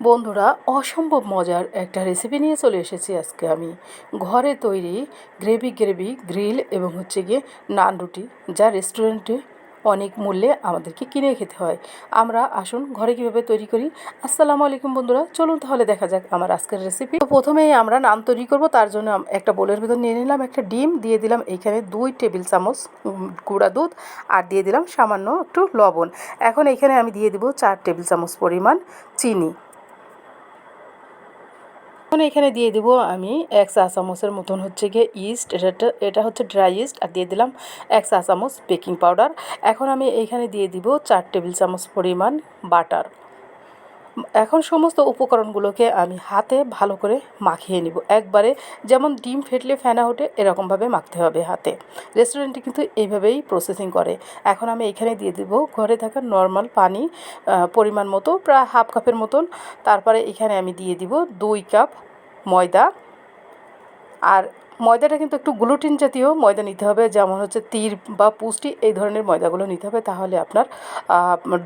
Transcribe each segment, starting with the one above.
বন্ধুরা, অসম্ভব মজার একটা রেসিপি নিয়ে চলে এসেছি আজকে আমি। ঘরে তৈরি গ্রেভি গ্রেভি গ্রিল এবং হচ্ছে গিয়ে নান রুটি, যা রেস্টুরেন্টে অনেক মূল্যে আমাদেরকে কিনে খেতে হয়। আমরা আসুন ঘরে কীভাবে তৈরি করি। আসসালামু আলাইকুম বন্ধুরা, চলুন তাহলে দেখা যাক আমার আজকের রেসিপি তো প্রথমেই আমরা নান তৈরি করব, তার জন্য একটা বোলের ভিতর নিয়ে নিলাম একটা ডিম, দিয়ে দিলাম এইখানে দুই টেবিল চামচ গুঁড়া দুধ, আর দিয়ে দিলাম সামান্য একটু লবণ। এখন এইখানে আমি দিয়ে দিব চার টেবিল চামচ পরিমাণ চিনি। এখন এখানে দিয়ে দিব আমি এক চা চামচের মতন হচ্ছে গিয়ে ইস্ট এটা এটা হচ্ছে ড্রাই ইস্ট আর দিয়ে দিলাম এক চা চামচ বেকিং পাউডার এখন আমি এখানে দিয়ে দিব চার টেবিল চামচ পরিমাণ বাটার এখন সমস্ত উপকরণগুলোকে আমি হাতে ভালো করে মাখিয়ে নিব। একবারে যেমন ডিম ফেটলে ফেনা ওঠে, এরকমভাবে মাখতে হবে হাতে। রেস্টুরেন্টে কিন্তু এইভাবেই প্রসেসিং করে। এখন আমি এখানে দিয়ে দেবো ঘরে থাকা নর্মাল পানি পরিমাণ মতো, প্রায় হাফ কাপের মতন। তারপরে এখানে আমি দিয়ে দিব দুই কাপ ময়দা। আর ময়দাটা কিন্তু একটু গ্লুটিন জাতীয় ময়দা নিতে হবে, যেমন হচ্ছে তীর বা পুষ্টি এই ধরনের ময়দাগুলো নিতে হবে, তাহলে আপনার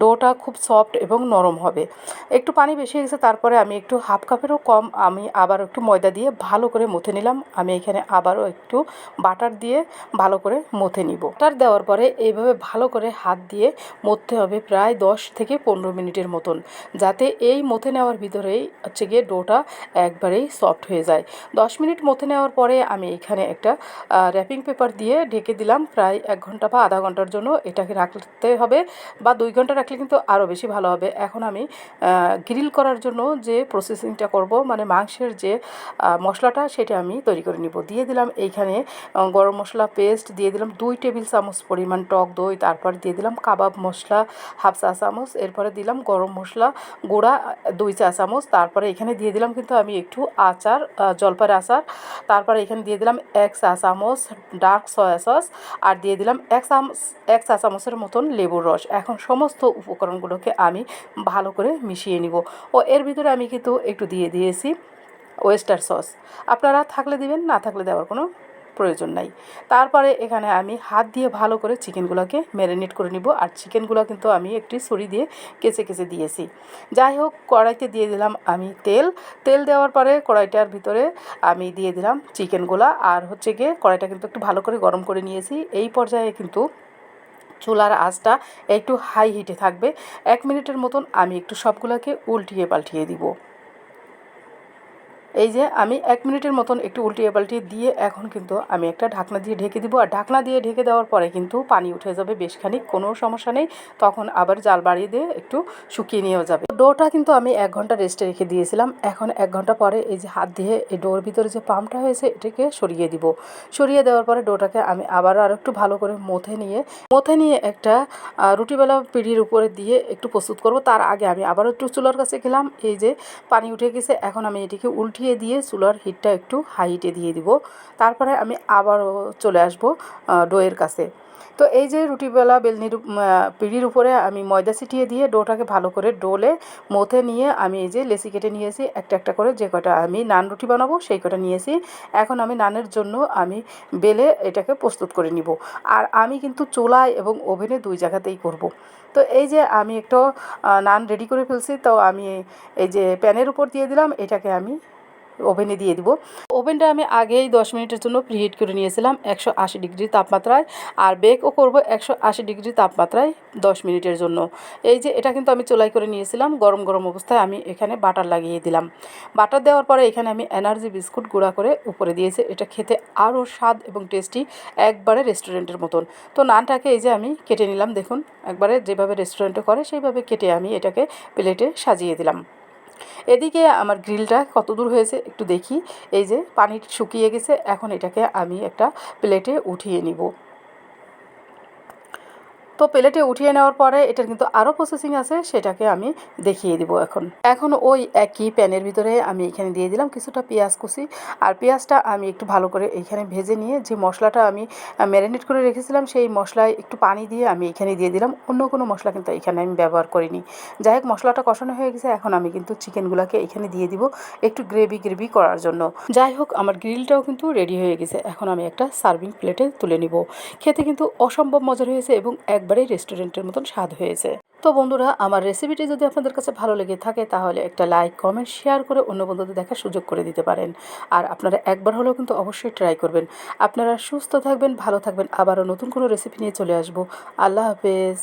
ডোটা খুব সফট এবং নরম হবে। একটু পানি বেশি গেছে, তারপরে আমি একটু হাফ কাপেরও কম আমি আবার একটু ময়দা দিয়ে ভালো করে মথে নিলাম, আমি এখানে আবারও একটু বাটার দিয়ে ভালো করে মথে নিব। বাটার দেওয়ার পরে এইভাবে ভালো করে হাত দিয়ে মথতে হবে প্রায় দশ থেকে পনেরো মিনিটের মতন, যাতে এই মথে নেওয়ার ভিতরেই হচ্ছে গিয়ে ডোটা একবারেই সফট হয়ে যায়। দশ মিনিট মথে নেওয়ার পরে আমি এখানে একটা র্যাপিং পেপার দিয়ে ঢেকে দিলাম। প্রায় এক ঘণ্টা বা আধা ঘণ্টার জন্য এটাকে রাখতে হবে বা দুই ঘণ্টা রাখলে কিন্তু আরও বেশি ভালো হবে। এখন আমি গ্রিল করার জন্য যে প্রসেসিংটা করব মানে মাংসের যে মশলাটা সেটা আমি তৈরি করে নিব। দিয়ে দিলাম এইখানে গরম মশলা পেস্ট দিয়ে দিলাম দুই টেবিল চামচ পরিমাণ টক দই, তারপর দিয়ে দিলাম কাবাব মশলা হাফ চা চামচ, এরপরে দিলাম গরম মশলা গুঁড়া দুই চা চামচ, তারপরে এখানে দিয়ে দিলাম কিন্তু আমি একটু আচার জলপাইয়ের আচার, তারপরে এখানে দিয়ে দিলাম এক চা চামচ ডার্ক সয়া সস আর দিয়ে দিলাম এক চামচ, এক চা চামচের মতন লেবুর রস। এখন সমস্ত উপকরণগুলোকে আমি ভালো করে মিশিয়ে নিব। ও এর ভিতরে আমি কিন্তু একটু দিয়ে দিয়েছি ওয়েস্টার সস। আপনারা থাকলে দিবেন, না থাকলে দেওয়ার কোনো প্রয়োজন নাই। তারপরে এখানে আমি হাত দিয়ে ভালো করে চিকেনগুলোকে ম্যারিনেট করে নিব। আর চিকেনগুলো কিন্তু আমি একটি ছুরি দিয়ে কেচে কেচে দিয়েছি। যাই হোক, কড়াইতে দিয়ে দিলাম আমি তেল। তেল দেওয়ার পরে কড়াইটার ভিতরে আমি দিয়ে দিলাম চিকেনগুলো। আর হচ্ছে গিয়ে কড়াইটা কিন্তু একটু ভালো করে গরম করে নিয়েছি। এই পর্যায়ে কিন্তু চুলার আঁচটা একটু হাই হিটে থাকবে। এক মিনিটের মতন আমি একটু সবগুলোকে উল্টিয়ে পাল্টিয়ে দিব। এই যে আমি এক মিনিটের মতন একটু উল্টিয়ে পাল্টিয়ে দিয়ে এখন কিন্তু আমি একটা ঢাকনা দিয়ে ঢেকে দিব। আর ঢাকনা দিয়ে ঢেকে দেওয়ার পরে কিন্তু পানি উঠে যাবে বেশ খানিক, কোনো সমস্যা নেই। তখন আবার জাল বাড়িয়ে দিয়ে একটু শুকিয়ে নেওয়া যাবে। ডোটা কিন্তু আমি এক ঘণ্টা রেস্টে রেখে দিয়েছিলাম। এখন এক ঘণ্টা পরে এই যে হাত দিয়ে এই ডোর ভিতরে যে পাম্পটা হয়েছে, এটাকে সরিয়ে দিব। সরিয়ে দেওয়ার পরে ডোটাকে আমি আবার আর একটু ভালো করে মথে নিয়ে মথে নিয়ে একটা রুটিবেলা পিঁড়ির উপরে দিয়ে একটু প্রস্তুত করব। তার আগে আমি আবারও একটু চুলার কাছে গেলাম। এই যে পানি উঠে গেছে, এখন আমি এটিকে উল্টিয়ে দিয়ে চুলার হিটটা একটু হাই হিটে দিয়ে দিব। তারপরে আমি আবারও চলে আসব ডোয়ের কাছে। তো এই যে রুটিবেলা বেলনির পিঁড়ির উপরে আমি ময়দা ছিটিয়ে দিয়ে ডোটাকে ভালো করে ডোলে মথে নিয়ে আমি এই যে লেসি কেটে নিয়েছি, একটা একটা করে যে কটা আমি নান রুটি বানাবো সেই কটা নিয়েছি। এখন আমি নানের জন্য আমি বেলে এটাকে প্রস্তুত করে নিব। আর আমি কিন্তু চুলায় এবং ওভেনে দুই জায়গাতেই করব। তো এই যে আমি একটু নান রেডি করে ফেলছি, তো আমি এই যে প্যানের উপর দিয়ে দিলাম, এটাকে আমি ওভেনে দিয়ে দিব। ওভেনটা আমি আগেই দশ মিনিটের জন্য প্রিহিট করে নিয়েছিলাম একশো আশি ডিগ্রি তাপমাত্রায় আর বেকও করব একশো আশি ডিগ্রি তাপমাত্রায় দশ মিনিটের জন্য। এই যে এটা কিন্তু আমি চোলাই করে নিয়েছিলাম, গরম গরম অবস্থায় আমি এখানে বাটার লাগিয়ে দিলাম। বাটার দেওয়ার পরে এখানে আমি এনার্জি বিস্কুট গুঁড়া করে উপরে দিয়েছি। এটা খেতে আরও স্বাদ এবং টেস্টি একবারে রেস্টুরেন্টের মতন। তো নানটাকে এই যে আমি কেটে নিলাম, দেখুন, একবারে যেভাবে রেস্টুরেন্টে করে সেইভাবে কেটে আমি এটাকে প্লেটে সাজিয়ে দিলাম। এদিকে আমার গ্রিলটা কত দূর হয়েছে একটু দেখি। এই যে পানি শুকিয়ে গেছে, এখন এটাকে আমি একটা প্লেটে উঠিয়ে নিব। তো প্লেটে উঠিয়ে নেওয়ার পরে এটার কিন্তু আরও প্রসেসিং আছে, সেটাকে আমি দেখিয়ে দিব এখন। এখন ওই একই প্যানের ভিতরে আমি এখানে দিয়ে দিলাম কিছুটা পেঁয়াজ কুচি। আর পেঁয়াজটা আমি একটু ভালো করে এখানে ভেজে নিয়ে যে মশলাটা আমি ম্যারিনেট করে রেখেছিলাম, সেই মশলায় একটু পানি দিয়ে আমি এখানে দিয়ে দিলাম। অন্য কোনো মশলা কিন্তু এখানে আমি ব্যবহার করিনি। যাই হোক, মশলাটা কষানো হয়ে গেছে, এখন আমি কিন্তু চিকেনগুলোকে এখানে দিয়ে দিব একটু গ্রেভি গ্রেভি করার জন্য। যাই হোক, আমার গ্রিলটাও কিন্তু রেডি হয়ে গেছে। এখন আমি একটা সার্ভিং প্লেটে তুলে নিব। খেতে কিন্তু অসম্ভব মজার হয়েছে এবং এক একবারেই রেস্টুরেন্টের মতন স্বাদ হয়েছে। তো বন্ধুরা, আমার রেসিপিটি যদি আপনাদের কাছে ভালো লেগে থাকে, তাহলে একটা লাইক কমেন্ট শেয়ার করে অন্য বন্ধুদের দেখার সুযোগ করে দিতে পারেন। আর আপনারা একবার হলেও কিন্তু অবশ্যই ট্রাই করবেন। আপনারা সুস্থ থাকবেন, ভালো থাকবেন। আবারও নতুন কোনো রেসিপি নিয়ে চলে আসব। আল্লাহ হাফেজ।